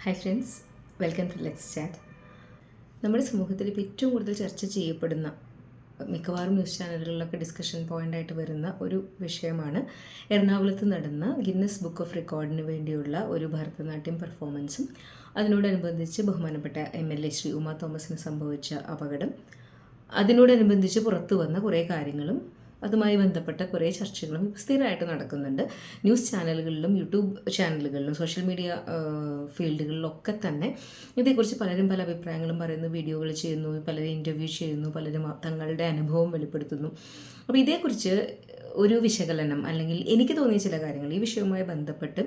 Hi friends welcome to let's chat നമ്മുടെ സമൂഹത്തിൽ ഇപ്പോൾ ഏറ്റവും കൂടുതൽ ചർച്ച ചെയ്യപ്പെടുന്ന മിക്കവാറും ന്യൂസ് ചാനലുകളിലൊക്കെ ഡിസ്കഷൻ പോയിന്റായിട്ട് വരുന്ന ഒരു വിഷയമാണ് എറണാകുളത്ത് നടന്ന ഗിന്നസ് ബുക്ക് ഓഫ് റെക്കോർഡിന് വേണ്ടിയുള്ള ഒരു ഭരതനാട്യം പെർഫോമൻസും അതിനോടനുബന്ധിച്ച് ബഹുമാനപ്പെട്ട M L A Shri Uma തോമസിന് സംഭവിച്ച അപകടം അതിനോടനുബന്ധിച്ച് പുറത്തു വന്ന കുറേ കാര്യങ്ങളും അതുമായി ബന്ധപ്പെട്ട കുറേ ചർച്ചകളും സ്ഥിരമായിട്ട് നടക്കുന്നുണ്ട്. ന്യൂസ് ചാനലുകളിലും യൂട്യൂബ് ചാനലുകളിലും സോഷ്യൽ മീഡിയ ഫീൽഡുകളിലൊക്കെ തന്നെ ഇതേക്കുറിച്ച് പലരും പല അഭിപ്രായങ്ങളും പറയുന്നു. വീഡിയോകൾ ചെയ്യുന്നു പലരും ഇന്റർവ്യൂ ചെയ്യുന്നു പലരും തങ്ങളുടെ അനുഭവം വെളിപ്പെടുത്തുന്നു. അപ്പോൾ ഇതേക്കുറിച്ച് ഒരു വിശകലനം അല്ലെങ്കിൽ എനിക്ക് തോന്നിയ ചില കാര്യങ്ങൾ ഈ വിഷയവുമായി ബന്ധപ്പെട്ട്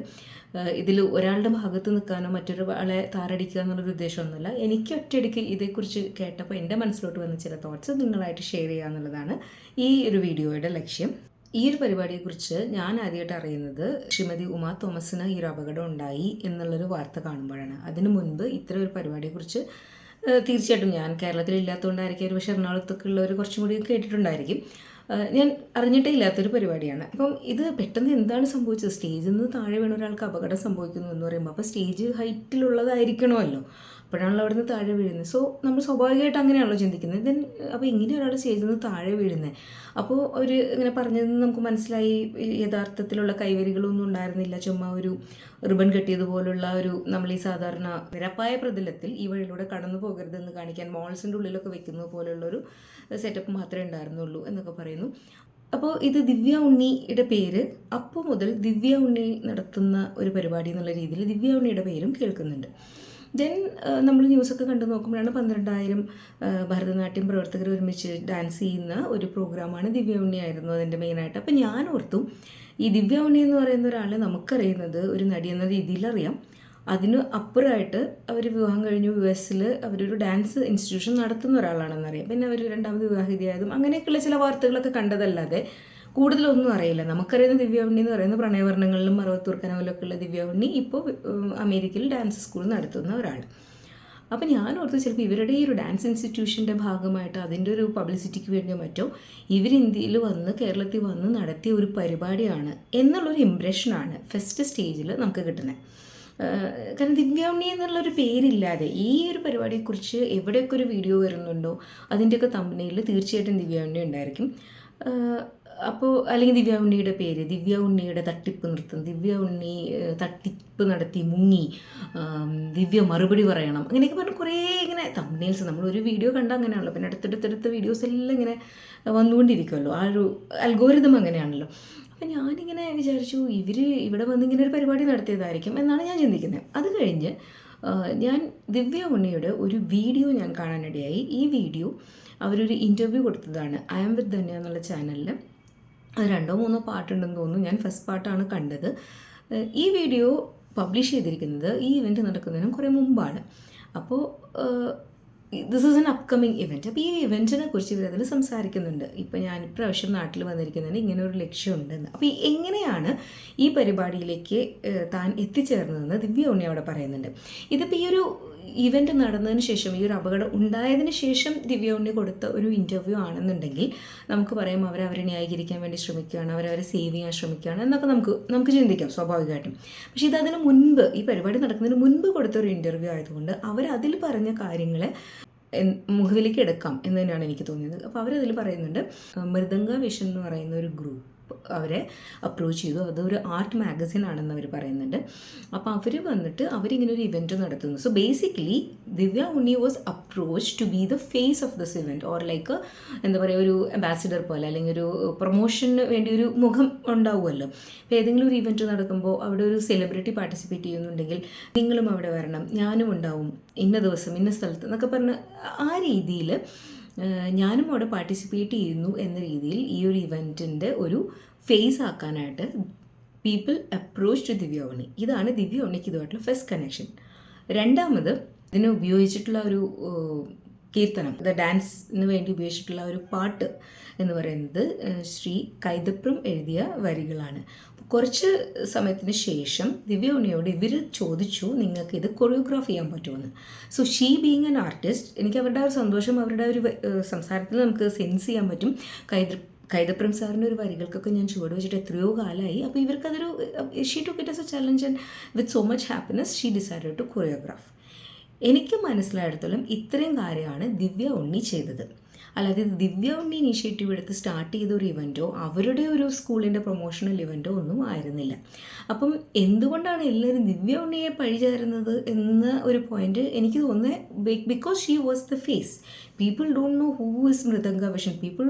ഇതിൽ ഒരാളുടെ ഭാഗത്ത് നിൽക്കാനോ മറ്റൊരാളെ താരടിക്കുക എന്നുള്ളൊരു ഉദ്ദേശമൊന്നുമില്ല. എനിക്ക് ഒറ്റയടിക്ക് ഇതേക്കുറിച്ച് കേട്ടപ്പോൾ എന്റെ മനസ്സിലോട്ട് വന്ന ചില തോട്ട്സ് നിങ്ങളായിട്ട് ഷെയർ ചെയ്യുക എന്നുള്ളതാണ് ഈ ഒരു വീഡിയോയുടെ ലക്ഷ്യം. ഈ ഒരു പരിപാടിയെക്കുറിച്ച് ഞാൻ ആദ്യമായിട്ട് അറിയുന്നത് ശ്രീമതി ഉമാ തോമസിന് ഈ ഒരു അപകടം ഉണ്ടായി എന്നുള്ളൊരു വാർത്ത കാണുമ്പോഴാണ്. അതിനു മുൻപ് ഇത്തരം ഒരു പരിപാടിയെക്കുറിച്ച് തീർച്ചയായിട്ടും ഞാൻ കേരളത്തിൽ ഇല്ലാത്തതുകൊണ്ടായിരിക്കും ഒരു പക്ഷേ എറണാകുളത്തൊക്കെ ഉള്ളവർ കുറച്ചും കൂടി കേട്ടിട്ടുണ്ടായിരിക്കും. ഞാൻ അറിഞ്ഞിട്ടേ ഇല്ലാത്തൊരു പരിപാടിയാണ്. അപ്പം ഇത് പെട്ടെന്ന് എന്താണ് സംഭവിച്ചത്? സ്റ്റേജിൽ നിന്ന് താഴെ വീണ ഒരാൾക്ക് അപകടം സംഭവിക്കുന്നു എന്ന് പറയുമ്പോൾ അപ്പോൾ സ്റ്റേജ് ഹൈറ്റിലുള്ളതായിരിക്കണമല്ലോ. അപ്പോഴാണല്ലോ അവിടുന്ന് താഴെ വീഴുന്നത്. സോ നമ്മൾ സ്വാഭാവികമായിട്ട് അങ്ങനെയാണല്ലോ ചിന്തിക്കുന്നത്. ദെൻ അപ്പോൾ ഇങ്ങനെ ഒരാൾ സ്റ്റേജിൽ നിന്ന് താഴെ വീഴുന്നത് അപ്പോൾ അവർ ഇങ്ങനെ പറഞ്ഞതെന്ന് നമുക്ക് മനസ്സിലായി. യഥാർത്ഥത്തിലുള്ള കൈവരികളൊന്നും ഉണ്ടായിരുന്നില്ല. ചുമ്മാ ഒരു റിബൺ കെട്ടിയതുപോലുള്ള ഒരു നമ്മൾ ഈ സാധാരണ നിരപ്പായ പ്രതലത്തിൽ ഈ വഴിയിലൂടെ കടന്നു പോകരുതെന്ന് കാണിക്കാൻ മോൾസിന്റെ ഉള്ളിലൊക്കെ വെക്കുന്നത് പോലുള്ളൊരു സെറ്റപ്പ് മാത്രമേ ഉണ്ടായിരുന്നുള്ളൂ എന്നൊക്കെ പറയുന്നു. അപ്പോൾ ഇത് ദിവ്യ ഉണ്ണിയുടെ പേര്. അപ്പോൾ മുതൽ ദിവ്യ ഉണ്ണി നടത്തുന്ന ഒരു പരിപാടി എന്നുള്ള രീതിയിൽ ദിവ്യ ഉണ്ണിയുടെ പേരും കേൾക്കുന്നുണ്ട്. ദെൻ നമ്മൾ ന്യൂസൊക്കെ കണ്ടു നോക്കുമ്പോഴാണ് പന്ത്രണ്ടായിരം ഭരതനാട്യം പ്രവർത്തകർ ഒരുമിച്ച് ഡാൻസ് ചെയ്യുന്ന ഒരു പ്രോഗ്രാമാണ് ദിവ്യ ഉണ്ണിയായിരുന്നു അതിന്റെ മെയിനായിട്ട് അപ്പോൾ ഞാൻ ഓർത്തു ഈ ദിവ്യ ഉണ്ണി എന്ന് പറയുന്ന ഒരാളെ നമുക്കറിയുന്നത് ഒരു നടി എന്ന രീതിയിൽ അറിയാം. അതിന് അപ്പുറമായിട്ട് അവർ വിവാഹം കഴിഞ്ഞു യു എസിൽ അവരൊരു ഡാൻസ് ഇൻസ്റ്റിറ്റ്യൂഷൻ നടത്തുന്ന ഒരാളാണെന്നറിയാം പിന്നെ അവർ രണ്ടാമത് വിവാഹിതയായതും അങ്ങനെയൊക്കെയുള്ള ചില വാർത്തകളൊക്കെ കണ്ടതല്ലാതെ കൂടുതലൊന്നും അറിയില്ല. നമുക്കറിയുന്ന ദിവ്യാവണ്ണി എന്ന് പറയുന്ന പ്രണയവർണങ്ങളിലും മറവത്തൂർ ഉള്ള ദിവ്യാവണ്ണി ഇപ്പോൾ അമേരിക്കയിൽ ഡാൻസ് സ്കൂൾ നടത്തുന്ന ഒരാൾ അപ്പം ഞാൻ ഓർത്ത് ചിലപ്പോൾ ഇവരുടെ ഈ ഒരു ഡാൻസ് ഇൻസ്റ്റിറ്റ്യൂഷന്റെ ഭാഗമായിട്ട് അതിന്റെ ഒരു പബ്ലിസിറ്റിക്ക് വേണ്ടിയോ മറ്റോ ഇവർ ഇന്ത്യയിൽ വന്ന് കേരളത്തിൽ വന്ന് നടത്തിയ ഒരു പരിപാടിയാണ് എന്നുള്ളൊരു ഇമ്പ്രഷനാണ് ഫസ്റ്റ് സ്റ്റേജിൽ നമുക്ക് കിട്ടുന്നത് കാരണം ദിവ്യാവണ്ണി എന്നുള്ളൊരു പേരില്ലാതെ ഈ ഒരു പരിപാടിയെക്കുറിച്ച് എവിടെയൊക്കെ ഒരു വീഡിയോ വരുന്നുണ്ടോ അതിന്റെയൊക്കെ തമ്പനയിൽ തീർച്ചയായിട്ടും ദിവ്യാവണ്ണി ഉണ്ടായിരിക്കും. അപ്പോൾ അല്ലെങ്കിൽ ദിവ്യ ഉണ്ണിയുടെ പേര് ദിവ്യ ഉണ്ണിയുടെ തട്ടിപ്പ് നൃത്തം ദിവ്യ ഉണ്ണി തട്ടിപ്പ് നടത്തി മുങ്ങി ദിവ്യ മറുപടി പറയണം അങ്ങനെയൊക്കെ പറഞ്ഞ് കുറേ ഇങ്ങനെ തമ്മിൽസ് നമ്മൾ ഒരു വീഡിയോ കണ്ടാൽ അങ്ങനെയാണല്ലോ പിന്നെ അടുത്തടുത്തടുത്ത വീഡിയോസ് എല്ലാം ഇങ്ങനെ വന്നുകൊണ്ടിരിക്കുമല്ലോ ആ ഒരു അൽഗോരിതം അങ്ങനെയാണല്ലോ. അപ്പം ഞാനിങ്ങനെ വിചാരിച്ചു ഇവർ ഇവിടെ വന്ന് ഇങ്ങനെ ഒരു പരിപാടി നടത്തിയതായിരിക്കും എന്നാണ് ഞാൻ ചിന്തിക്കുന്നത്. അത് കഴിഞ്ഞ് ഞാൻ ദിവ്യ ഉണ്ണിയുടെ ഒരു വീഡിയോ ഞാൻ കാണാനിടയായി. ഈ വീഡിയോ അവരൊരു ഇന്റർവ്യൂ കൊടുത്തതാണ്. ഐ എം വിത്ത് ധന്യ എന്നുള്ള ചാനലിൽ രണ്ടോ മൂന്നോ പാട്ടുണ്ടെന്ന് തോന്നുന്നു. ഞാൻ ഫസ്റ്റ് പാട്ടാണ് കണ്ടത്. ഈ വീഡിയോ പബ്ലിഷ് ചെയ്തിരിക്കുന്നത് ഈ ഇവന്റ് നടക്കുന്നതിനും കുറേ മുമ്പാണ്. അപ്പോൾ this is an upcoming event അപ്പോൾ ഈ ഇവന്റിനെ കുറിച്ച് ഇവർ അതിൽ സംസാരിക്കുന്നുണ്ട്. ഇപ്പോൾ ഞാൻ ഇപ്രാവശ്യം നാട്ടിൽ വന്നിരിക്കുന്നതിന് ഇങ്ങനെ ഒരു ലക്ഷ്യമുണ്ടെന്ന്. അപ്പോൾ എങ്ങനെയാണ് ഈ പരിപാടിയിലേക്ക് താൻ എത്തിച്ചേർന്നതെന്ന് ദിവ്യ ഉണ്ണി അവിടെ പറയുന്നുണ്ട്. ഇതിപ്പോൾ ഈ ഒരു ഇവന്റ് നടന്നതിന് ശേഷം ഈ ഒരു അപകടം ഉണ്ടായതിന് ശേഷം ദിവ്യ ഉണ്ണി കൊടുത്ത ഒരു ഇന്റർവ്യൂ ആണെന്നുണ്ടെങ്കിൽ നമുക്ക് പറയാം അവർ അവരെ ന്യായീകരിക്കാൻ വേണ്ടി ശ്രമിക്കുകയാണ് അവരവരെ സേവ് ചെയ്യാൻ ശ്രമിക്കുകയാണ് എന്നൊക്കെ നമുക്ക് നമുക്ക് ചിന്തിക്കാം സ്വാഭാവികമായിട്ടും. പക്ഷേ ഇത് അതിന് മുൻപ് ഈ പരിപാടി നടക്കുന്നതിന് മുൻപ് കൊടുത്ത ഒരു ഇന്റർവ്യൂ ആയതുകൊണ്ട് അവർ അതിൽ പറഞ്ഞ കാര്യങ്ങളെ മുഖവിലേക്ക് എടുക്കാം എന്ന് തന്നെയാണ് എനിക്ക് തോന്നിയത്. അപ്പോൾ അവരതിൽ പറയുന്നുണ്ട് മൃദംഗ വിഷൻ എന്ന് പറയുന്ന ഒരു ഗ്രൂപ്പ് അവരെ അപ്രോച്ച് ചെയ്തു. അതൊരു ആർട്ട് മാഗസിൻ ആണെന്ന് അവർ പറയുന്നുണ്ട്. അപ്പോൾ അവർ വന്നിട്ട് അവരിങ്ങനെ ഒരു ഇവന്റ് നടത്തുന്നു. So basically Divya Unni was approach to be the face of this event or like എന്താ പറയുക ഒരു അംബാസിഡർ പോലെ അല്ലെങ്കിൽ ഒരു പ്രൊമോഷന് വേണ്ടി ഒരു മുഖം ഉണ്ടാവുമല്ലോ. ഇപ്പോൾ ഏതെങ്കിലും ഒരു ഇവന്റ് നടക്കുമ്പോൾ അവിടെ ഒരു സെലിബ്രിറ്റി പാർട്ടിസിപ്പേറ്റ് ചെയ്യുന്നുണ്ടെങ്കിൽ നിങ്ങളും അവിടെ വരണം ഞാനും ഉണ്ടാവും ഇന്ന ദിവസം ഇന്ന സ്ഥലത്ത് എന്നൊക്കെ പറഞ്ഞ് ആ രീതിയിൽ ഞാനും അവിടെ പാർട്ടിസിപ്പേറ്റ് ചെയ്യുന്നു എന്ന രീതിയിൽ ഈ ഒരു ഇവന്റിന്റെ ഒരു ഫേസ് ആക്കാനായിട്ട് people approach to Divya Unni ഇതാണ് ദിവ്യ ഉണ്ണിക്ക് ഇതുമായിട്ടുള്ള ഫസ്റ്റ് കണക്ഷൻ രണ്ടാമത് ഇതിന് ഉപയോഗിച്ചിട്ടുള്ള ഒരു കീർത്തനം ഡാൻസിന് വേണ്ടി ഉപയോഗിച്ചിട്ടുള്ള ഒരു പാട്ട് എന്ന് പറയുന്നത് ശ്രീ കൈതപ്രം എഴുതിയ വരികളാണ്. കുറച്ച് സമയത്തിന് ശേഷം ദിവ്യ ഉണ്ണിയോട് ഇവർ ചോദിച്ചു നിങ്ങൾക്ക് ഇത് കൊറിയോഗ്രാഫ് ചെയ്യാൻ പറ്റുമെന്ന്. So she being an artist എനിക്ക് അവരുടെ ആ ഒരു സന്തോഷം അവരുടെ ഒരു സംസാരത്തിൽ നമുക്ക് സെൻസ് ചെയ്യാൻ പറ്റും. കൈത കൈതപ്രം സാറിന്റെ ഒരു വരികൾക്കൊക്കെ ഞാൻ ചുവട് വെച്ചിട്ട് എത്രയോ കാലമായി അപ്പോൾ ഇവർക്കതൊരു she took it as a challenge and with so much happiness she decide to choreograph എനിക്ക് മനസ്സിലായിടത്തോളം ഇത്രയും കാര്യമാണ് ദിവ്യ ഉണ്ണി ചെയ്തത്. അല്ലാതെ ദിവ്യ ഉണ്ണി ഇനീഷ്യേറ്റീവ് എടുത്ത് സ്റ്റാർട്ട് ചെയ്ത ഒരു ഇവന്റോ അവരുടെ ഒരു സ്കൂളിന്റെ പ്രൊമോഷണൽ ഇവന്റോ ഒന്നും ആയിരുന്നില്ല. അപ്പം എന്തുകൊണ്ടാണ് എല്ലാവരും ദിവ്യ ഉണ്ണിയെ പഴിചേരുന്നത് എന്ന ഒരു പോയിന്റ് എനിക്ക് തോന്നുന്നത് because she was the face people don't know who is Mridanga vision people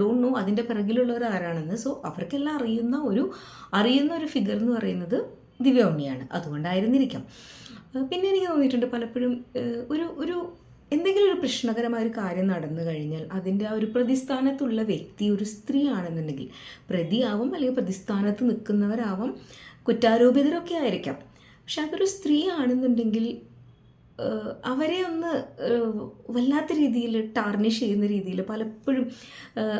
don't know അതിന്റെ പിറകിലുള്ളവർ ആരാണെന്ന്. സോ അവർക്കെല്ലാം അറിയുന്ന ഒരു അറിയുന്ന ഒരു ഫിഗർ എന്ന് പറയുന്നത് ദിവ്യ ഉണ്ണിയാണ്. അതുകൊണ്ടായിരുന്നിരിക്കാം. പിന്നെ എനിക്ക് തോന്നിയിട്ടുണ്ട് പലപ്പോഴും ഒരു ഒരു എന്തെങ്കിലും ഒരു പ്രശ്നകരമായ ഒരു കാര്യം നടന്നു കഴിഞ്ഞാൽ അതിന്റെ ആ ഒരു പ്രതിസ്ഥാനത്തുള്ള വ്യക്തി ഒരു സ്ത്രീ ആണെന്നുണ്ടെങ്കിൽ പ്രതിയാവും അല്ലെങ്കിൽ പ്രതിസ്ഥാനത്ത് നിൽക്കുന്നവരാവും കുറ്റാരോപിതരൊക്കെ ആയിരിക്കാം. പക്ഷെ അതൊരു സ്ത്രീ ആണെന്നുണ്ടെങ്കിൽ അവരെ ഒന്ന് വല്ലാത്ത രീതിയിൽ ടാർണിഷ് ചെയ്യുന്ന രീതിയിൽ പലപ്പോഴും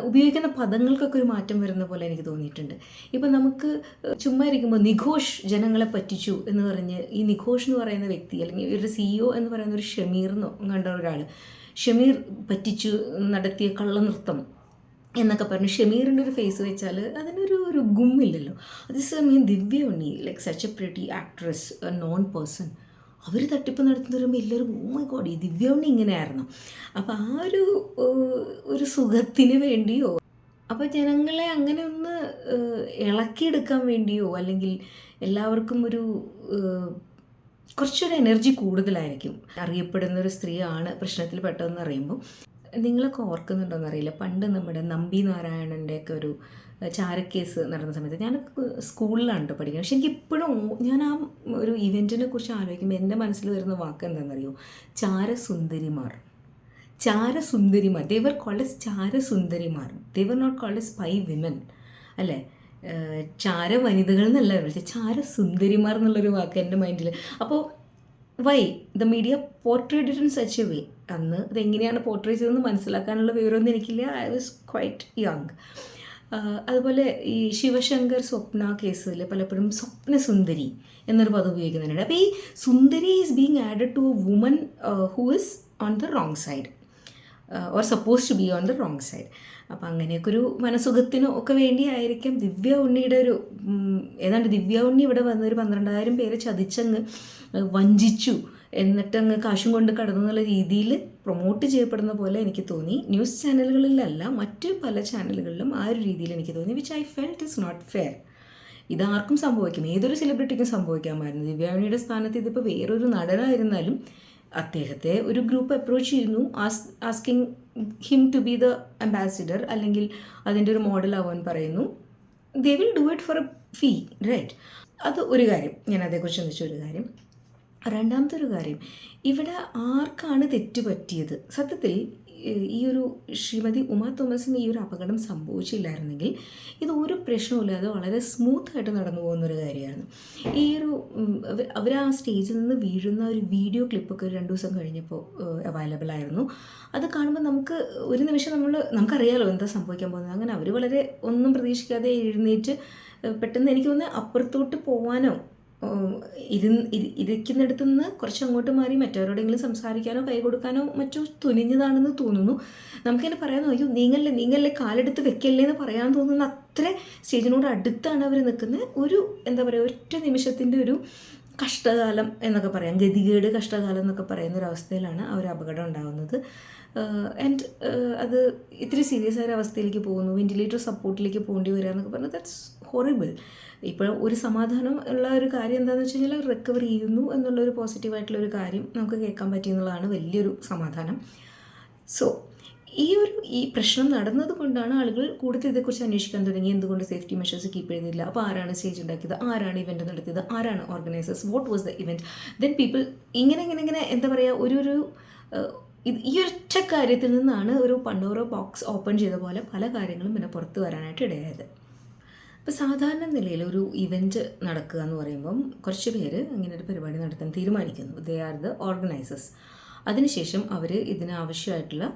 ഉപയോഗിക്കുന്ന പദങ്ങൾക്കൊക്കെ ഒരു മാറ്റം വരുന്ന പോലെ എനിക്ക് തോന്നിയിട്ടുണ്ട്. ഇപ്പം നമുക്ക് ചുമ്മാ ഇരിക്കുമ്പോൾ നിഘോഷ് ജനങ്ങളെ പറ്റിച്ചു എന്ന് പറഞ്ഞ് ഈ നിഘോഷ് എന്ന് പറയുന്ന വ്യക്തി അല്ലെങ്കിൽ ഒരു സിഇഒ എന്ന് പറയുന്ന ഒരു ഷമീർ എന്നോ കണ്ട ഒരാൾ ഷമീർ പറ്റിച്ചു നടത്തിയ കള്ളനൃത്തം എന്നൊക്കെ പറഞ്ഞു ഷമീറിന്റെ ഒരു ഫേസ് വെച്ചാൽ അതിനൊരു ഒരു ഗുമ്മില്ലല്ലോ. അതേസമയം Divya Unni like such a pretty actress a known person അവർ തട്ടിപ്പ് നടത്തുന്ന പറയുമ്പോൾ എല്ലാവരും ഓമൈ കോടി ദിവ്യവണ്ണി ഇങ്ങനെയായിരുന്നു. അപ്പോൾ ആ ഒരു ഒരു സുഖത്തിന് വേണ്ടിയോ അപ്പോൾ ജനങ്ങളെ അങ്ങനെ ഒന്ന് ഇളക്കിയെടുക്കാൻ വേണ്ടിയോ അല്ലെങ്കിൽ എല്ലാവർക്കും ഒരു കുറച്ചൊരു എനർജി കൂടുതലായിരിക്കും. അറിയപ്പെടുന്ന ഒരു സ്ത്രീയാണ് പ്രശ്നത്തിൽ പെട്ടതെന്ന് അറിയുമ്പോൾ നിങ്ങളൊക്കെ ഓർക്കുന്നുണ്ടോയെന്ന് അറിയില്ല പണ്ട് നമ്മുടെ നമ്പി നാരായണന്റെ ഒക്കെ ഒരു ചാരക്കേസ് നടന്ന സമയത്ത് ഞാൻ സ്കൂളിലാണ് കേട്ടോ പഠിക്കുന്നത്. പക്ഷെ എനിക്ക് ഇപ്പോഴും ഞാൻ ആ ഒരു ഇവന്റിനെ കുറിച്ച് ആലോചിക്കുമ്പോൾ എന്റെ മനസ്സിൽ വരുന്ന വാക്ക് എന്താണെന്നറിയോ ചാരസുന്ദരിമാർ. ചാരസുന്ദരിമാർ. Devar college ചാരസുന്ദരിമാർ. They were not called spy women അല്ലേ? ചാര വനിതകൾ എന്നല്ല വിളിച്ചത്. ചാരസുന്ദരിമാർ എന്നുള്ളൊരു വാക്ക് എന്റെ മൈൻഡിൽ അപ്പോൾ why the media portrait in such a way അന്ന് അതെങ്ങനെയാണ് പോർട്രേറ്റ് ചെയ്തതെന്ന് മനസ്സിലാക്കാനുള്ള വിവരമൊന്നും എനിക്കില്ല. ഐ വാസ് ക്വൈറ്റ് യങ് അതുപോലെ ഈ ശിവശങ്കർ സ്വപ്ന കേസിൽ പലപ്പോഴും സ്വപ്നസുന്ദരി എന്നൊരു പദം ഉപയോഗിക്കുന്നുണ്ട്. അപ്പോൾ ഈ സുന്ദരി is being added to a woman who is on the wrong side or suppose to be on the wrong side അപ്പം അങ്ങനെയൊക്കെ ഒരു മനസുഖത്തിനോ ഒക്കെ വേണ്ടിയായിരിക്കും ദിവ്യ ഉണ്ണിയുടെ ഒരു ഏതാണ്ട് ദിവ്യ ഉണ്ണി ഇവിടെ വന്നൊരു പന്ത്രണ്ടായിരം പേരെ ചതിച്ചങ്ങ് വഞ്ചിച്ചു. എന്നിട്ട് അങ്ങ് കാശും കൊണ്ട് കടന്നു രീതിയിൽ പ്രൊമോട്ട് ചെയ്യപ്പെടുന്ന പോലെ എനിക്ക് തോന്നി. ന്യൂസ് ചാനലുകളിലല്ല മറ്റ് പല ചാനലുകളിലും ആ ഒരു രീതിയിൽ എനിക്ക് തോന്നി which I felt is not fair ഇതാർക്കും സംഭവിക്കും. ഏതൊരു സെലിബ്രിറ്റിക്കും സംഭവിക്കാമായിരുന്നു. ദിവ്യാണിയുടെ സ്ഥാനത്ത് ഇതിപ്പോൾ വേറൊരു നടനായിരുന്നാലും അദ്ദേഹത്തെ ഒരു ഗ്രൂപ്പ് അപ്രോച്ച് ചെയ്യുന്നു asking him to be the ambassador അല്ലെങ്കിൽ അതിന്റെ ഒരു മോഡൽ ആവാൻ പറയുന്നു. They will do it for a fee right അത് ഒരു കാര്യം ഞാൻ അതേക്കുറിച്ച് ചിന്തിച്ച ഒരു കാര്യം. രണ്ടാമത്തെ ഒരു കാര്യം ഇവിടെ ആർക്കാണ് തെറ്റ് പറ്റിയത്? സത്യത്തിൽ ഈ ഒരു ശ്രീമതി ഉമ തോമസിന് ഈ ഒരു അപകടം സംഭവിച്ചില്ലായിരുന്നെങ്കിൽ ഇത് ഒരു പ്രശ്നവുമില്ലാതെ വളരെ സ്മൂത്ത് ആയിട്ട് നടന്നു പോകുന്ന ഒരു കാര്യമാണ്. ഈ ഒരു അവർ ആ സ്റ്റേജിൽ നിന്ന് വീഴുന്ന ഒരു വീഡിയോ ക്ലിപ്പൊക്കെ രണ്ട് ദിവസം കഴിഞ്ഞപ്പോൾ അവൈലബിൾ ആയിരുന്നു. അത് കാണുമ്പോൾ നമുക്ക് ഒരു നിമിഷം നമ്മൾ നമുക്കറിയാലോ എന്താ സംഭവിക്കാൻ പോകുന്നത്. അങ്ങനെ അവർ വളരെ ഒന്നും പ്രതീക്ഷിക്കാതെ എഴുന്നേറ്റ് പെട്ടെന്ന് എനിക്ക് തോന്നുന്നത് അപ്പുറത്തോട്ട് ഇരുന്ന് ഇരി- ഇരിക്കുന്നിടത്തു നിന്ന് കുറച്ച് അങ്ങോട്ട് മാറി മറ്റവരോടെങ്കിലും സംസാരിക്കാനോ കൈ കൊടുക്കാനോ മറ്റോ തുനിഞ്ഞതാണെന്ന് തോന്നുന്നു. നമുക്കിങ്ങനെ പറയാൻ അയ്യോ നീങ്ങല്ലേ നീങ്ങല്ലേ കാലെടുത്ത് വെക്കല്ലേ എന്ന് പറയാൻ തോന്നുന്ന അത്ര സ്റ്റേജിനോട് അടുത്താണ് അവർ നിൽക്കുന്നത്. ഒരു എന്താ പറയുക ഒറ്റ നിമിഷത്തിന്റെ ഒരു കഷ്ടകാലം എന്നൊക്കെ പറയാം. ഗതികേട് കഷ്ടകാലം എന്നൊക്കെ പറയുന്ന ഒരു അവസ്ഥയിലാണ് ആ ഒരു അപകടം ഉണ്ടാകുന്നത് ആൻഡ് അത് ഇത്തിരി സീരിയസ് ആയ അവസ്ഥയിലേക്ക് പോകുന്നു. വെന്റിലേറ്റർ സപ്പോർട്ടിലേക്ക് പോകേണ്ടി വരിക എന്നൊക്കെ പറഞ്ഞാൽ ദാറ്റ്സ് ഹൊറിബിൾ ഇപ്പോൾ ഒരു സമാധാനം ഉള്ള ഒരു കാര്യം എന്താണെന്ന് വെച്ച് കഴിഞ്ഞാൽ റിക്കവർ ചെയ്യുന്നു എന്നുള്ളൊരു പോസിറ്റീവായിട്ടുള്ള ഒരു കാര്യം നമുക്ക് കേൾക്കാൻ പറ്റിയെന്നുള്ളതാണ് വലിയൊരു സമാധാനം. സോ ഈ ഒരു ഈ പ്രശ്നം നടന്നത് കൊണ്ടാണ് ആളുകൾ കൂടുതൽ ഇതേക്കുറിച്ച് അന്വേഷിക്കാൻ തുടങ്ങി. എന്തുകൊണ്ട് സേഫ്റ്റി മെഷേഴ്സ് കീപ്പ് ചെയ്യുന്നില്ല? അപ്പോൾ ആരാണ് സ്റ്റേജ് ഉണ്ടാക്കിയത്? ആരാണ് ഇവന്റ് നടത്തിയത്? ആരാണ് organisers what was the event then people ഇങ്ങനെ ഇങ്ങനെ ഇങ്ങനെ എന്താ പറയുക ഒരു ഒരു ഇത് ഈ ഒറ്റ കാര്യത്തിൽ നിന്നാണ് ഒരു പണ്ടോറോ ബോക്സ് ഓപ്പൺ ചെയ്ത പോലെ പല കാര്യങ്ങളും പിന്നെ പുറത്ത് വരാനായിട്ട് ഇടയായത്. ഇപ്പോൾ സാധാരണ നിലയിൽ ഒരു ഇവന്റ് നടക്കുക എന്ന് പറയുമ്പം കുറച്ച് പേര് ഇങ്ങനെ ഒരു പരിപാടി നടത്താൻ തീരുമാനിക്കുന്നു. ദേ ആർ ദ ഓർഗനൈസേഴ്സ് അതിനുശേഷം അവർ ഇതിന് ആവശ്യമായിട്ടുള്ള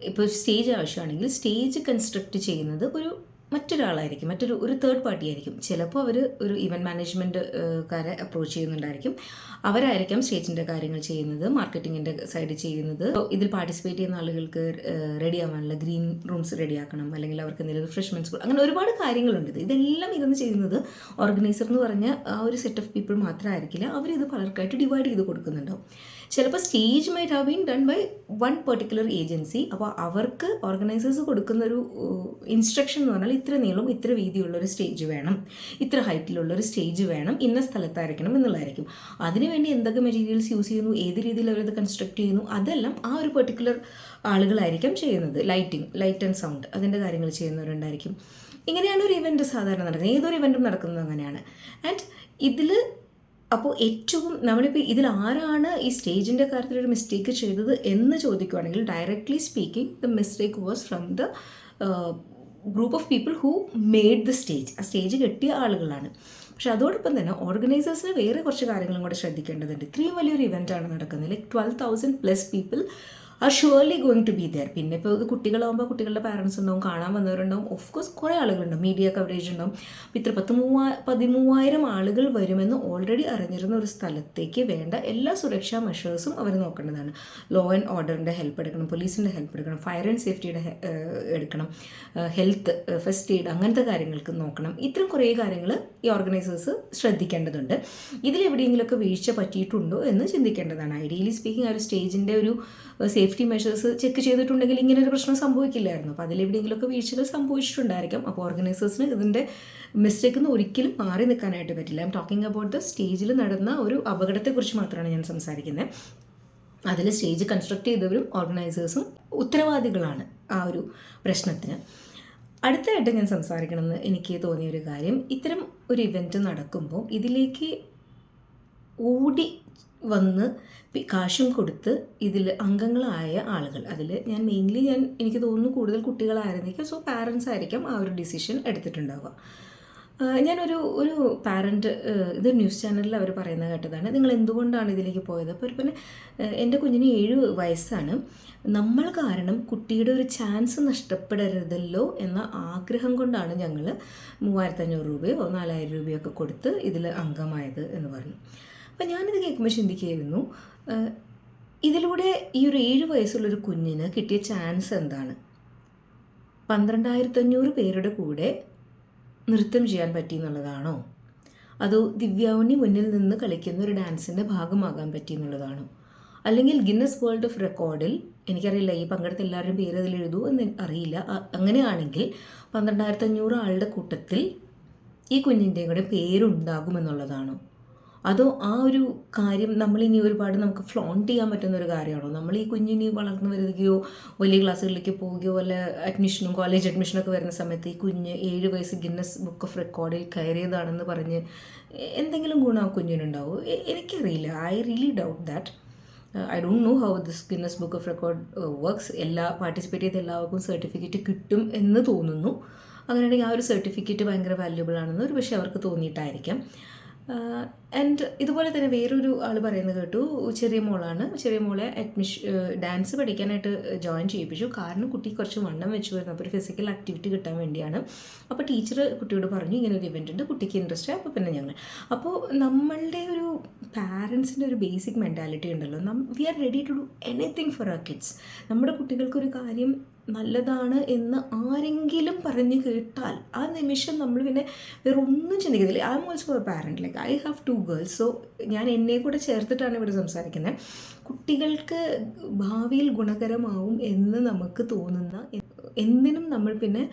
ഇപ്പോൾ സ്റ്റേജ് ആവശ്യമാണെങ്കിൽ സ്റ്റേജ് കൺസ്ട്രക്റ്റ് ചെയ്യുന്നത് ഒരു മറ്റൊരാളായിരിക്കും മറ്റൊരു ഒരു തേർഡ് പാർട്ടി ആയിരിക്കും. ചിലപ്പോൾ അവർ ഒരു ഇവന്റ് മാനേജ്മെന്റ് കാരെ അപ്രോച്ച് ചെയ്യുന്നുണ്ടായിരിക്കും. അവരായിരിക്കാം സ്റ്റേജിന്റെ കാര്യങ്ങൾ ചെയ്യുന്നത് മാർക്കറ്റിങ്ങിന്റെ സൈഡ് ചെയ്യുന്നത്. ഇതിൽ പാർട്ടിസിപ്പേറ്റ് ചെയ്യുന്ന ആളുകൾക്ക് റെഡി ആവാനുള്ള ഗ്രീൻ റൂംസ് റെഡിയാക്കണം അല്ലെങ്കിൽ അവർക്ക് എന്തെങ്കിലും റിഫ്രഷ്മെന്റ്സ് അങ്ങനെ ഒരുപാട് കാര്യങ്ങളുണ്ട്. ഇത് ഇതെല്ലാം ഇതൊന്ന് ചെയ്യുന്നത് ഓർഗനൈസർ എന്ന് പറഞ്ഞ ആ ഒരു സെറ്റ് ഓഫ് പീപ്പിൾ മാത്രമായിരിക്കില്ല അവരിത് പലർക്കായിട്ട് ഡിവൈഡ് ചെയ്ത് കൊടുക്കുന്നുണ്ടാവും. ചിലപ്പോൾ stage might have been done by one particular agency അപ്പോൾ അവർക്ക് ഓർഗനൈസേഴ്സ് കൊടുക്കുന്ന ഒരു ഇൻസ്ട്രക്ഷൻ എന്ന് പറഞ്ഞാൽ ഇത്ര നീളം ഇത്ര വീതിയുള്ള ഒരു സ്റ്റേജ് വേണം. ഇത്ര ഹൈറ്റിലുള്ള ഒരു സ്റ്റേജ് വേണം. ഇന്ന സ്ഥലത്തായിരിക്കണം എന്നുള്ളതായിരിക്കും. അതിനുവേണ്ടി എന്തൊക്കെ മെറ്റീരിയൽസ് യൂസ് ചെയ്യുന്നു? ഏത് രീതിയിൽ അവരത് കൺസ്ട്രക്ട് ചെയ്യുന്നു? അതെല്ലാം ആ ഒരു പെർട്ടിക്കുലർ ആളുകളായിരിക്കും ചെയ്യുന്നത്. ലൈറ്റിംഗ് ലൈറ്റ് ആൻഡ് സൗണ്ട് അതിന്റെ കാര്യങ്ങൾ ചെയ്യുന്നവരുണ്ടായിരിക്കും. ഇങ്ങനെയാണ് ഒരു ഇവന്റ് സാധാരണ നടക്കുന്നത്. ഏതൊരു ഇവന്റും നടക്കുന്നത് അങ്ങനെയാണ്. ആൻഡ് ഇതിൽ അപ്പോൾ ഏറ്റവും നമ്മളിപ്പോൾ ഇതിൽ ആരാണ് ഈ സ്റ്റേജിന്റെ കാര്യത്തിൽ ഒരു മിസ്റ്റേക്ക് ചെയ്തത് എന്ന് ചോദിക്കുകയാണെങ്കിൽ directly speaking the mistake was from the group of people who made the stage ആ സ്റ്റേജ് കെട്ടിയ ആളുകളാണ്. പക്ഷെ അതോടൊപ്പം തന്നെ ഓർഗനൈസേഴ്സിന് വേറെ കുറച്ച് കാര്യങ്ങളും കൂടെ ശ്രദ്ധിക്കേണ്ടതുണ്ട്. ഇത്രയും വലിയൊരു ഇവന്റാണ് നടക്കുന്നത്. Like twelve thousand plus people are surely going to be there പിന്നെ ഇപ്പോൾ കുട്ടികളാകുമ്പോൾ കുട്ടികളുടെ പാരൻസ് ഉണ്ടാവും കാണാൻ വന്നവരുണ്ടാവും. ഓഫ് കോഴ്സ് കുറേ ആളുകളുണ്ടാവും മീഡിയ കവറേജ് ഉണ്ടാവും. അപ്പോൾ ഇത്ര പത്ത് മൂവാ പതിമൂവായിരം ആളുകൾ വരുമെന്ന് ഓൾറെഡി അറിഞ്ഞിരുന്ന ഒരു സ്ഥലത്തേക്ക് വേണ്ട എല്ലാ സുരക്ഷാ മെഷേഴ്സും അവർ നോക്കേണ്ടതാണ്. ലോ ആൻഡ് ഓർഡറിന്റെ ഹെൽപ്പ് എടുക്കണം പോലീസിന്റെ ഹെൽപ്പ് എടുക്കണം ഫയർ ആൻഡ് സേഫ്റ്റിയുടെ എടുക്കണം ഹെൽത്ത് ഫസ്റ്റ് എയ്ഡ് അങ്ങനത്തെ കാര്യങ്ങൾക്ക് നോക്കണം. ഇത്തരം കുറേ കാര്യങ്ങൾ ഈ ഓർഗനൈസേഴ്സ് ശ്രദ്ധിക്കേണ്ടതുണ്ട്. ഇതിലെവിടെയെങ്കിലുമൊക്കെ വീഴ്ച പറ്റിയിട്ടുണ്ടോ എന്ന് ചിന്തിക്കേണ്ടതാണ്. ഐഡിയലി സ്പീക്കിംഗ് ആ ഒരു സ്റ്റേജിന്റെ ഒരു സേഫ്റ്റി മെഷേഴ്സ് ചെക്ക് ചെയ്തിട്ടുണ്ടെങ്കിൽ ഇങ്ങനെ ഒരു പ്രശ്നം സംഭവിക്കില്ലായിരുന്നു. അപ്പോൾ അതിലെവിടെയെങ്കിലുമൊക്കെ വീഴ്ചകൾ സംഭവിച്ചിട്ടുണ്ടായിരിക്കും. അപ്പോൾ ഓർഗനൈസേഴ്സിന് ഇതിന്റെ മിസ്റ്റേക്ക് നിന്ന് ഒരിക്കലും മാറി നിൽക്കാനായിട്ട് പറ്റില്ല. ഐം ടോക്കിംഗ് അബൌട്ട് ദ സ്റ്റേജിൽ നടന്ന ഒരു അപകടത്തെക്കുറിച്ച് മാത്രമാണ് ഞാൻ സംസാരിക്കുന്നത്. അതിൽ സ്റ്റേജ് കൺസ്ട്രക്ട് ചെയ്തവരും ഓർഗനൈസേഴ്സും ഉത്തരവാദികളാണ് ആ ഒരു പ്രശ്നത്തിന്. അടുത്തായിട്ട് ഞാൻ സംസാരിക്കണമെന്ന് എനിക്ക് തോന്നിയ ഒരു കാര്യം ഇത്തരം ഒരു ഇവന്റ് നടക്കുമ്പോൾ ഇതിലേക്ക് ഓടി വന്ന് കാശും കൊടുത്ത് ഇതിൽ അംഗങ്ങളായ ആളുകൾ. അതിൽ ഞാൻ മെയിൻലി ഞാൻ എനിക്ക് തോന്നുന്നു കൂടുതൽ കുട്ടികളായിരുന്നിരിക്കും സോ പാരൻസ് ആയിരിക്കും ആ ഒരു ഡിസിഷൻ എടുത്തിട്ടുണ്ടാവുക. ഞാനൊരു ഒരു പാരന്റ് ഇത് ന്യൂസ് ചാനലിൽ അവർ പറയുന്നത് കേട്ടതാണ്. നിങ്ങൾ എന്തുകൊണ്ടാണ് ഇതിലേക്ക് പോയത്? അപ്പോൾ ഒരു പിന്നെ എന്റെ കുഞ്ഞിന് ഏഴ് വയസ്സാണ്. നമ്മൾ കാരണം കുട്ടിയുടെ ഒരു ചാൻസ് നഷ്ടപ്പെടരുതല്ലോ എന്ന ആഗ്രഹം കൊണ്ടാണ് ഞങ്ങൾ മൂവായിരത്തഞ്ഞൂറ് രൂപയോ നാലായിരം രൂപയോ ഒക്കെ കൊടുത്ത് ഇതിൽ അംഗമായത് എന്ന് പറഞ്ഞു. അപ്പം ഞാനിത് കേൾക്കുമ്പോൾ ചിന്തിക്കുകയായിരുന്നു. ഇതിലൂടെ ഈ ഒരു ഏഴ് വയസ്സുള്ളൊരു കുഞ്ഞിന് കിട്ടിയ ചാൻസ് എന്താണ്? പന്ത്രണ്ടായിരത്തി അഞ്ഞൂറ് പേരുടെ കൂടെ നൃത്തം ചെയ്യാൻ പറ്റി എന്നുള്ളതാണോ അതോ ദിവ്യാവുണ്ണി മുന്നിൽ നിന്ന് കളിക്കുന്ന ഒരു ഡാൻസിന്റെ ഭാഗമാകാൻ പറ്റി എന്നുള്ളതാണോ അല്ലെങ്കിൽ ഗിന്നസ് വേൾഡ് ഓഫ് റെക്കോർഡിൽ എനിക്കറിയില്ല ഈ പങ്കെടുത്ത എല്ലാവരുടെയും പേര് അതിൽ എഴുതൂ എന്ന് അറിയില്ല. അങ്ങനെയാണെങ്കിൽ പന്ത്രണ്ടായിരത്തി അഞ്ഞൂറ് ആളുടെ കൂട്ടത്തിൽ ഈ കുഞ്ഞിന്റെയും കൂടെ പേരുണ്ടാകുമെന്നുള്ളതാണോ? അതോ ആ ഒരു കാര്യം നമ്മളിനി ഒരുപാട് നമുക്ക് ഫ്ലോണ്ട് ചെയ്യാൻ പറ്റുന്ന ഒരു കാര്യമാണോ? നമ്മൾ ഈ കുഞ്ഞിനി വളർന്നു വരികയോ വലിയ ക്ലാസ്സുകളിലേക്ക് പോവുകയോ വല്ല അഡ്മിഷനും കോളേജ് അഡ്മിഷനൊക്കെ വരുന്ന സമയത്ത് ഈ കുഞ്ഞ് ഏഴ് വയസ്സ് ഗിന്നസ് ബുക്ക് ഓഫ് റെക്കോർഡിൽ കയറിയതാണെന്ന് പറഞ്ഞ് എന്തെങ്കിലും ഗുണം ആ കുഞ്ഞിനുണ്ടാവും? എനിക്കറിയില്ല. I really doubt that I don't know how this Guinness book of record works എല്ലാ പാർട്ടിസിപ്പേറ്റ് ചെയ്ത എല്ലാവർക്കും സർട്ടിഫിക്കറ്റ് കിട്ടും എന്ന് തോന്നുന്നു. അങ്ങനെയാണെങ്കിൽ ആ ഒരു സർട്ടിഫിക്കറ്റ് ഭയങ്കര വാല്യുബിൾ ആണെന്ന് ഒരു പക്ഷേ അവർക്ക് തോന്നിയിട്ടായിരിക്കാം. ആൻഡ് ഇതുപോലെ തന്നെ വേറൊരു ആൾ പറയുന്നത് കേട്ടു ചെറിയ മോളാണ്. ചെറിയ മോളെ അഡ്മിഷൻ ഡാൻസ് പഠിക്കാനായിട്ട് ജോയിൻ ചെയ്യിപ്പിച്ചു. കാരണം കുട്ടി കുറച്ച് വണ്ണം വെച്ച് വരുന്നു. അപ്പോൾ ഒരു ഫിസിക്കൽ ആക്ടിവിറ്റി കിട്ടാൻ വേണ്ടിയാണ്. അപ്പോൾ ടീച്ചർ കുട്ടിയോട് പറഞ്ഞു ഇങ്ങനെ ഒരു ഇവന്റ് ഉണ്ട്. കുട്ടിക്ക് ഇൻട്രസ്റ്റ് അപ്പോൾ പിന്നെ ഞങ്ങൾ അപ്പോൾ നമ്മളുടെ ഒരു പാരൻസിന്റെ ഒരു ബേസിക് മെന്റാലിറ്റി ഉണ്ടല്ലോ. നം we are ready to do anything for our kids നമ്മുടെ കുട്ടികൾക്കൊരു കാര്യം നല്ലതാണ് എന്ന് ആരെങ്കിലും പറഞ്ഞു കേട്ടാൽ ആ നിമിഷം നമ്മൾ പിന്നെ വേറെ ഒന്നും ചിന്തിക്കുന്നില്ല. I'm also a parent like I have two girls so ഞാൻ എന്നെ കൂടെ ചേർത്തിട്ടാണ് ഇവിടെ സംസാരിക്കുന്നത് കുട്ടികൾക്ക് ഭാവിയിൽ ഗുണകരമാവും എന്ന് നമുക്ക് തോന്നുന്ന എന്തിനും നമ്മൾ പിന്നെ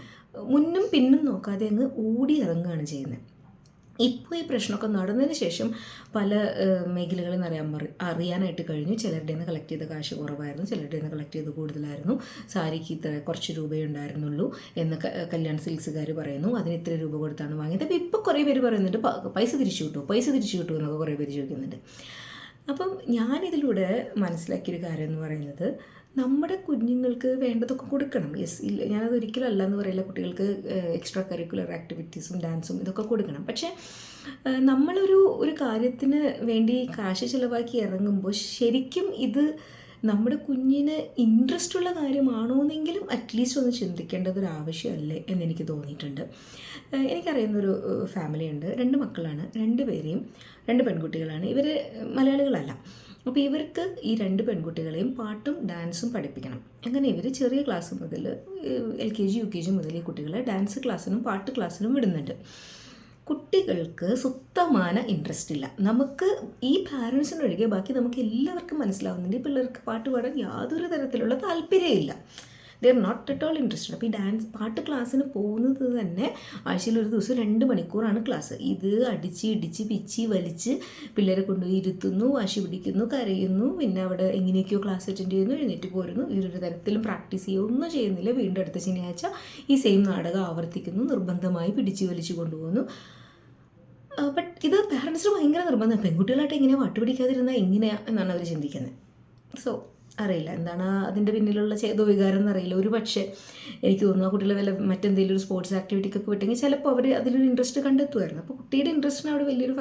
മുന്നും പിന്നും നോക്കാതെ അങ്ങ് ഓടി ഇറങ്ങുകയാണ് ചെയ്യുന്നത് ഇപ്പോൾ ഈ പ്രശ്നമൊക്കെ നടന്നതിന് ശേഷം പല മേഖലകളിൽ നിന്ന് അറിയാൻ അറിയാനായിട്ട് കഴിഞ്ഞു. ചിലരുടെ നിന്ന് കളക്ട് ചെയ്ത കാശ് കുറവായിരുന്നു. ചിലരുടെ നിന്ന് കളക്ട് ചെയ്ത് കൂടുതലായിരുന്നു. സാരിക്ക് ഇത്ര കുറച്ച് രൂപയേ ഉണ്ടായിരുന്നുള്ളൂ എന്ന് കല്യാൺ സിൽക്സുകാർ പറയുന്നു. അതിന് ഇത്ര രൂപ കൊടുത്താണ് വാങ്ങിയത്. അപ്പോൾ ഇപ്പോൾ കുറേ പേര് പറയുന്നുണ്ട് പൈസ തിരിച്ചു കിട്ടുമോ പൈസ തിരിച്ചു കിട്ടുമോ എന്നൊക്കെ കുറേ പേര് ചോദിക്കുന്നുണ്ട്. അപ്പം ഞാനിതിലൂടെ മനസ്സിലാക്കിയൊരു കാര്യം എന്ന് പറയുന്നത് നമ്മുടെ കുഞ്ഞുങ്ങൾക്ക് വേണ്ടതൊക്കെ കൊടുക്കണം. യെസ് ഇല്ല ഞാനത് ഒരിക്കലും അല്ല എന്ന് പറയില്ല. കുട്ടികൾക്ക് എക്സ്ട്രാ കരിക്കുലർ ആക്ടിവിറ്റീസും ഡാൻസും ഇതൊക്കെ കൊടുക്കണം. പക്ഷേ നമ്മളൊരു ഒരു കാര്യത്തിന് വേണ്ടി കാശ് ചിലവാക്കി ഇറങ്ങുമ്പോൾ ശരിക്കും ഇത് നമ്മുടെ കുഞ്ഞിന് ഇൻട്രസ്റ്റ് ഉള്ള കാര്യമാണോ എന്നെങ്കിലും അറ്റ്ലീസ്റ്റ് ഒന്ന് ചിന്തിക്കേണ്ടത് ഒരു ആവശ്യമല്ലേ എന്നെനിക്ക് തോന്നിയിട്ടുണ്ട്. എനിക്കറിയുന്നൊരു ഫാമിലിയുണ്ട് രണ്ട് മക്കളാണ്. രണ്ട് പേരെയും രണ്ട് പെൺകുട്ടികളാണ്. ഇവർ മലയാളികളല്ല. അപ്പോൾ ഇവർക്ക് ഈ രണ്ട് പെൺകുട്ടികളെയും പാട്ടും ഡാൻസും പഠിപ്പിക്കണം. അങ്ങനെ ഇവർ ചെറിയ ക്ലാസ് മുതൽ L K G U K G മുതൽ ഈ കുട്ടികളെ ഡാൻസ് ക്ലാസ്സിനും പാട്ട് ക്ലാസ്സിനും വിടുന്നുണ്ട്. കുട്ടികൾക്ക് സുത്തമാന ഇൻട്രസ്റ്റ് ഇല്ല. നമുക്ക് ഈ പാരൻസിനൊഴികെ ബാക്കി നമുക്ക് എല്ലാവർക്കും മനസ്സിലാവുന്നുണ്ട്. ഈ പിള്ളേർക്ക് പാട്ട് പാടാൻ യാതൊരു തരത്തിലുള്ള താല്പര്യമില്ല they are not at all interested അപ്പോൾ ഈ ഡാൻസ് പാട്ട് ക്ലാസ്സിന് പോകുന്നത് തന്നെ ആഴ്ചയിൽ ഒരു ദിവസം രണ്ട് മണിക്കൂറാണ് ക്ലാസ് ഇത് അടിച്ച് ഇടിച്ച് പിച്ചി വലിച്ച് പിള്ളേരെ കൊണ്ടുപോയി ഇരുത്തുന്നു വാശി പിടിക്കുന്നു കരയുന്നു. പിന്നെ അവിടെ എങ്ങനെയൊക്കെയോ ക്ലാസ് അറ്റൻഡ് ചെയ്യുന്നു എഴുന്നേറ്റ് പോരുന്നു. ഇതൊരു തരത്തിലും പ്രാക്ടീസ് ചെയ്യുകയൊന്നും ചെയ്യുന്നില്ല. വീണ്ടും അടുത്ത ശനിയാഴ്ച ഈ സെയിം നാടകം ആവർത്തിക്കുന്നു. നിർബന്ധമായി പിടിച്ച് വലിച്ചു കൊണ്ടുപോകുന്നു. ബട്ട് ഇത് പാരൻസിന് ഭയങ്കര നിർബന്ധം. പെൺകുട്ടികളായിട്ട് ഇങ്ങനെ വട്ടുപിടിക്കാതിരുന്നാൽ എങ്ങനെയാണ് എങ്ങനെയാ എന്നാണ് അവർ ചിന്തിക്കുന്നത് സോ അറിയില്ല. എന്താണ് അതിന്റെ പിന്നിലുള്ള ചേതോ വികാരം എന്നറിയില്ല. ഒരു പക്ഷേ എനിക്ക് തോന്നുന്നു ആ കുട്ടികളെ വല്ല മറ്റെന്തെങ്കിലും ഒരു സ്പോർട്സ് ആക്ടിവിറ്റിക്കൊക്കെ വിട്ടെങ്കിൽ ചിലപ്പോൾ അവർ അതിലൊരു ഇൻട്രസ്റ്റ് കണ്ടെത്തുമായിരുന്നു അപ്പോൾ കുട്ടിയുടെ ഇൻട്രസ്റ്റിന് അവിടെ വലിയൊരു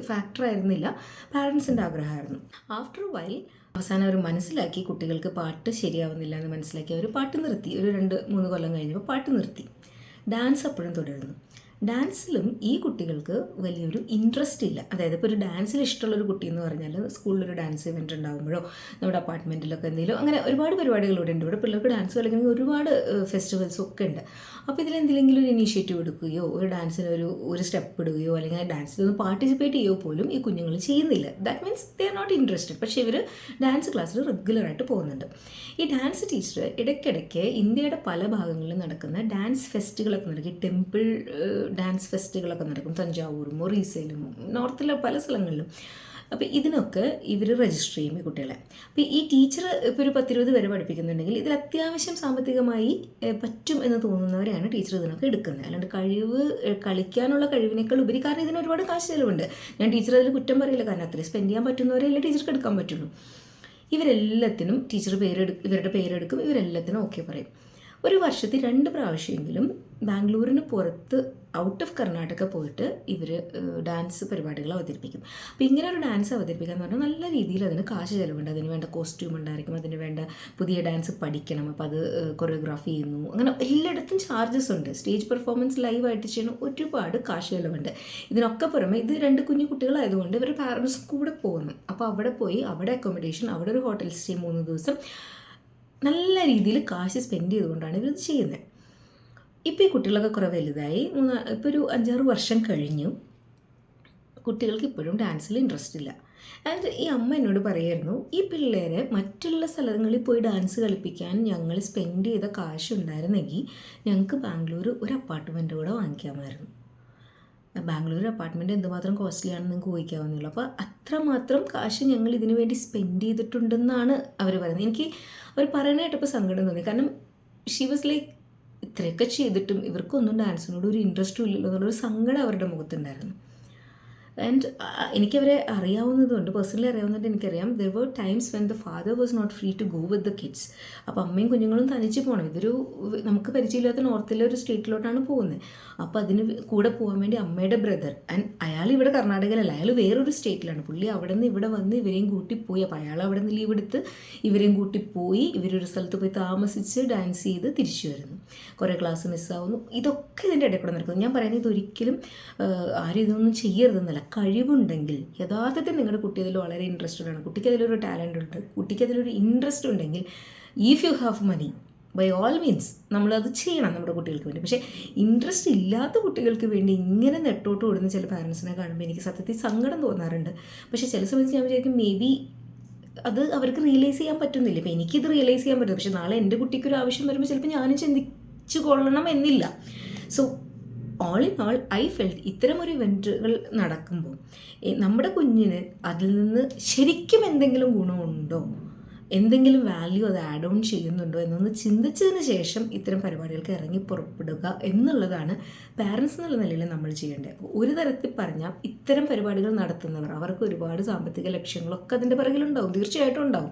ഫാക്ടർ ആയിരുന്നില്ല. പാരൻസിന്റെ ആഗ്രഹമായിരുന്നു. ആഫ്റ്റർ വൈൽ അവസാനം അവർ മനസ്സിലാക്കി കുട്ടികൾക്ക് പാട്ട് ശരിയാവുന്നില്ല എന്ന് മനസ്സിലാക്കി അവർ പാട്ട് നിർത്തി. ഒരു രണ്ട് മൂന്ന് കൊല്ലം കഴിഞ്ഞപ്പോൾ പാട്ട് നിർത്തി. ഡാൻസ് അപ്പോഴും തുടരുന്നു. ഡാൻസിലും ഈ കുട്ടികൾക്ക് വലിയൊരു ഇൻട്രസ്റ്റ് ഇല്ല. അതായത് ഇപ്പോൾ ഒരു ഡാൻസിൽ ഇഷ്ടമുള്ളൊരു കുട്ടി എന്ന് പറഞ്ഞാൽ സ്കൂളിലൊരു ഡാൻസ് ഇവന്റ് ഉണ്ടാകുമ്പോഴോ നമ്മുടെ അപ്പാർട്ട്മെന്റിലൊക്കെ എന്തെങ്കിലും അങ്ങനെ ഒരുപാട് പരിപാടികളിവിടെ ഉണ്ട്. ഇവിടെ പിള്ളേർക്ക് ഡാൻസ് കളിക്കണമെങ്കിൽ ഒരുപാട് ഫെസ്റ്റിവൽസ് ഒക്കെ ഉണ്ട്. അപ്പോൾ ഇതിലെന്തെങ്കിലും ഒരു ഇനീഷ്യേറ്റീവ് എടുക്കുകയോ ഒരു ഡാൻസിന് ഒരു ഒരു സ്റ്റെപ്പ് ഇടുകയോ അല്ലെങ്കിൽ ഡാൻസിൽ ഒന്ന് പാർട്ടിസിപ്പേറ്റ് ചെയ്യുകയോ പോലും ഈ കുഞ്ഞുങ്ങൾ ചെയ്യുന്നില്ല. That means they are not interested പക്ഷേ ഇവർ ഡാൻസ് ക്ലാസ്സിൽ റെഗുലറായിട്ട് പോകുന്നുണ്ട്. ഈ ഡാൻസ് ടീച്ചർ ഇടയ്ക്കിടയ്ക്ക് ഇന്ത്യയുടെ പല ഭാഗങ്ങളിലും നടക്കുന്ന ഡാൻസ് ഫെസ്റ്റുകളൊക്കെ നടക്കും. ടെമ്പിൾ ഡാൻസ് ഫെസ്റ്റുകളൊക്കെ നടക്കും. തഞ്ചാവൂരും ഒറീസയിലും നോർത്തിലെ പല സ്ഥലങ്ങളിലും. അപ്പോൾ ഇതിനൊക്കെ ഇവർ രജിസ്റ്റർ ചെയ്യും ഈ കുട്ടികളെ. അപ്പോൾ ഈ ടീച്ചർ ഇപ്പോൾ ഒരു പത്തിരുപത് വരെ പഠിപ്പിക്കുന്നുണ്ടെങ്കിൽ ഇതിൽ അത്യാവശ്യം സാമ്പത്തികമായി പറ്റും എന്ന് തോന്നുന്നവരെയാണ് ടീച്ചർ ഇതിനൊക്കെ എടുക്കുന്നത്. അല്ലാണ്ട് കഴിവ് കളിക്കാനുള്ള കഴിവിനേക്കാൾ ഉപരി കാരണം ഇതിന് ഒരുപാട് കാശ് ചിലവുണ്ട്. ഞാൻ ടീച്ചർ അതിൽ കുറ്റം പറയില്ല. കാരണം അത്രയും സ്പെൻഡ് ചെയ്യാൻ പറ്റുന്നവരെയല്ലേ ടീച്ചർക്ക് എടുക്കാൻ പറ്റുള്ളൂ. ഇവരെല്ലാത്തിനും ടീച്ചർ പേരെടു ഇവരുടെ പേരെടുക്കും. ഇവരെല്ലാത്തിനും ഓക്കെ പറയും. ഒരു വർഷത്തിൽ രണ്ട് പ്രാവശ്യമെങ്കിലും ബാംഗ്ലൂരിന് പുറത്ത് ഔട്ട് ഓഫ് കർണാടക പോയിട്ട് ഇവർ ഡാൻസ് പരിപാടികൾ അവതരിപ്പിക്കും. അപ്പോൾ ഇങ്ങനെ ഒരു ഡാൻസ് അവതരിപ്പിക്കുക എന്ന് പറഞ്ഞാൽ നല്ല രീതിയിൽ അതിന് കാശ് ചിലവുണ്ട്. അതിന് വേണ്ട കോസ്റ്റ്യൂം ഉണ്ടായിരിക്കും. അതിന് വേണ്ട പുതിയ ഡാൻസ് പഠിക്കണം. അപ്പോൾ അത് കൊറിയോഗ്രാഫി ചെയ്യുന്നു. അങ്ങനെ എല്ലായിടത്തും ചാർജസ് ഉണ്ട്. സ്റ്റേജ് പെർഫോമൻസ് ലൈവായിട്ട് ചെയ്യണം ഒരുപാട് കാശ് ചിലവുണ്ട്. ഇതിനൊക്കെ പുറമെ ഇത് രണ്ട് കുഞ്ഞു കുട്ടികളായതുകൊണ്ട് ഇവർ പാരൻസ് കൂടെ പോകുന്നു അപ്പോൾ അവിടെ പോയി അവിടെ അക്കോമഡേഷൻ അവിടെ ഒരു ഹോട്ടൽ സ്റ്റേ മൂന്ന് ദിവസം നല്ല രീതിയിൽ കാശ് സ്പെൻഡ് ചെയ്തുകൊണ്ടാണ് ഇവർ ചെയ്യുന്നത് ഇപ്പോൾ ഈ കുട്ടികളൊക്കെ കുറേ വലുതായി. മൂന്ന് ഇപ്പോൾ ഒരു അഞ്ചാറ് വർഷം കഴിഞ്ഞു. കുട്ടികൾക്ക് ഇപ്പോഴും ഡാൻസിൽ ഇൻട്രസ്റ്റ് ഇല്ല. ആൻഡ് ഈ അമ്മ എന്നോട് പറയായിരുന്നു ഈ പിള്ളേരെ മറ്റുള്ള സ്ഥലങ്ങളിൽ പോയി ഡാൻസ് കളിപ്പിക്കാൻ ഞങ്ങൾ സ്പെൻഡ് ചെയ്ത കാശ് ഉണ്ടായിരുന്നെങ്കിൽ ഞങ്ങൾക്ക് ബാംഗ്ലൂർ ഒരു അപ്പാർട്ട്മെന്റ് കൂടെ വാങ്ങിക്കാമായിരുന്നു. ബാംഗ്ലൂർ അപ്പാർട്ട്മെന്റ് എന്തുമാത്രം കോസ്റ്റ്ലി ആണെന്ന് നിങ്ങൾക്ക് ഊഹിക്കാവുന്നുള്ളൂ അപ്പോൾ അത്രമാത്രം കാശ് ഞങ്ങൾ ഇതിനു വേണ്ടി സ്പെൻഡ് ചെയ്തിട്ടുണ്ടെന്നാണ് അവർ പറയുന്നത്. എനിക്ക് അവർ പറയാനായിട്ടിപ്പോൾ സങ്കടം തോന്നി. കാരണം ഷീ വാസ് ലൈക്ക് ഇത്രയൊക്കെ ചെയ്തിട്ടും ഇവർക്കൊന്നും ഡാൻസിനോട് ഒരു ഇൻട്രസ്റ്റും ഇല്ലല്ലോ എന്നുള്ളൊരു സങ്കടം അവരുടെ മുഖത്തുണ്ടായിരുന്നു. ആൻഡ് എനിക്കവരെ അറിയാവുന്നതുകൊണ്ട് പേഴ്സണലി അറിയാവുന്നതുകൊണ്ട് എനിക്കറിയാം. There were times when the father was not free to go with the kids അപ്പോൾ അമ്മയും കുഞ്ഞുങ്ങളും തനിച്ച് പോകണം ഇതൊരു നമുക്ക് പരിചയമില്ലാത്ത നോർത്തിലെ ഒരു സ്റ്റേറ്റിലോട്ടാണ് പോകുന്നത്. അപ്പോൾ അതിന് കൂടെ പോകാൻ വേണ്ടി അമ്മയുടെ ബ്രദർ ആൻഡ് അയാൾ ഇവിടെ കർണാടകയിലല്ല. അയാൾ വേറൊരു സ്റ്റേറ്റിലാണ് പുള്ളി അവിടെ നിന്ന് ഇവിടെ വന്ന് ഇവരെയും കൂട്ടി പോയി. അപ്പോൾ അയാൾ അവിടെ നിന്ന് ലീവ് എടുത്ത് ഇവരെയും കൂട്ടി പോയി ഇവരൊരു സ്ഥലത്ത് പോയി താമസിച്ച് ഡാൻസ് ചെയ്ത് തിരിച്ചു വരുന്നു. കുറേ ക്ലാസ് മിസ്സാവുന്നു ഇതൊക്കെ ഇതിന്റെ ഇടയിൽ കൂടെ നടക്കുന്നു. ഞാൻ പറയുന്നത് ഇതൊരിക്കലും ആരും ഇതൊന്നും ചെയ്യരുതെന്നല്ല. കഴിവുണ്ടെങ്കിൽ യഥാർത്ഥത്തിൽ നിങ്ങളുടെ കുട്ടി അതിൽ വളരെ ഇൻട്രസ്റ്റഡ് ആണ്. കുട്ടിക്ക് അതിലൊരു ടാലന്റ് ഉണ്ട്. കുട്ടിക്ക് അതിലൊരു ഇൻട്രസ്റ്റ് ഉണ്ടെങ്കിൽ if you have money by all means നമ്മളത് ചെയ്യണം നമ്മുടെ കുട്ടികൾക്ക് വേണ്ടി. പക്ഷേ ഇൻട്രസ്റ്റ് ഇല്ലാത്ത കുട്ടികൾക്ക് വേണ്ടി ഇങ്ങനെ നെട്ടോട്ട് ഓടുന്ന ചില പാരൻസിനെ കാണുമ്പോൾ എനിക്ക് സത്യത്തിൽ സങ്കടം തോന്നാറുണ്ട്. പക്ഷേ ചില സമയത്ത് ഞാൻ വിചാരിക്കും മേ ബി അത് അവർക്ക് റിയലൈസ് ചെയ്യാൻ പറ്റുന്നില്ല. ഇപ്പം എനിക്കിത് റിയലൈസ് ചെയ്യാൻ പറ്റുന്നു പക്ഷേ നാളെ എന്റെ കുട്ടിക്കൊരു ആവശ്യം വരുമ്പോൾ ചിലപ്പോൾ ഞാനും ചിന്തിച്ചു കൊള്ളണം എന്നില്ല. So all in all I felt ഇത്തരം ഒരു ഇവന്റുകൾ നടക്കുമ്പോൾ നമ്മുടെ കുഞ്ഞിന് അതിൽ നിന്ന് ശരിക്കും എന്തെങ്കിലും ഗുണമുണ്ടോ? എന്തെങ്കിലും വാല്യൂ അത് ആഡ് ഓൺ ചെയ്യുന്നുണ്ടോ എന്നൊന്ന് ചിന്തിച്ചതിന് ശേഷം ഇത്തരം പരിപാടികൾക്ക് ഇറങ്ങി പുറപ്പെടുക എന്നുള്ളതാണ് പാരൻസ് എന്നുള്ള നിലയിൽ നമ്മൾ ചെയ്യേണ്ടത്. ഒരു തരത്തിൽ പറഞ്ഞാൽ ഇത്തരം പരിപാടികൾ നടത്തുന്നവർ അവർക്ക് ഒരുപാട് സാമ്പത്തിക ലക്ഷ്യങ്ങളൊക്കെ അതിന്റെ പിറകിലുണ്ടാവും തീർച്ചയായിട്ടും ഉണ്ടാവും.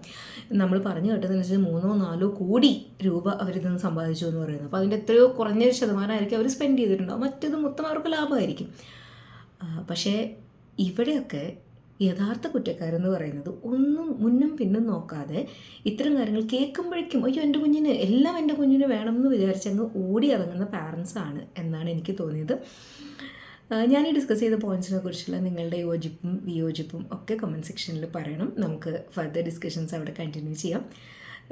നമ്മൾ പറഞ്ഞു കേട്ടതെന്ന് വെച്ചാൽ മൂന്നോ നാലോ കോടി രൂപ അവരിൽ നിന്ന് സമ്പാദിച്ചു എന്ന് പറയുന്നത്. അപ്പോൾ അതിന്റെ എത്രയോ കുറഞ്ഞ ഒരു ശതമാനമായിരിക്കും അവർ സ്പെൻഡ് ചെയ്തിട്ടുണ്ടാവും. മറ്റത് മൊത്തം അവർക്ക് ലാഭമായിരിക്കും. പക്ഷേ ഇവിടെയൊക്കെ യഥാർത്ഥ കുറ്റക്കാരെന്ന് പറയുന്നത് ഒന്നും മുന്നും പിന്നും നോക്കാതെ ഇത്തരം കാര്യങ്ങൾ കേൾക്കുമ്പോഴേക്കും അയ്യോ എന്റെ കുഞ്ഞിന് എല്ലാം എന്റെ കുഞ്ഞിന് വേണമെന്ന് വിചാരിച്ചങ്ങ് ഓടി ഇറങ്ങുന്ന പാരൻസ് ആണ് എന്നാണ് എനിക്ക് തോന്നിയത്. ഞാൻ ഈ ഡിസ്കസ് ചെയ്ത പോയിന്റ്സിനെ കുറിച്ചുള്ള നിങ്ങളുടെ യോജിപ്പും വിയോജിപ്പും ഒക്കെ കമന്റ് സെക്ഷനിൽ പറയണം. നമുക്ക് ഫർദർ ഡിസ്കഷൻസ് അവിടെ കണ്ടിന്യൂ ചെയ്യാം.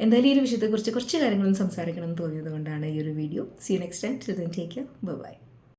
എന്തായാലും ഈ ഒരു വിഷയത്തെക്കുറിച്ച് കുറച്ച് കാര്യങ്ങളും സംസാരിക്കണം എന്ന് തോന്നിയത് കൊണ്ടാണ് ഈ ഒരു video see next time take care bye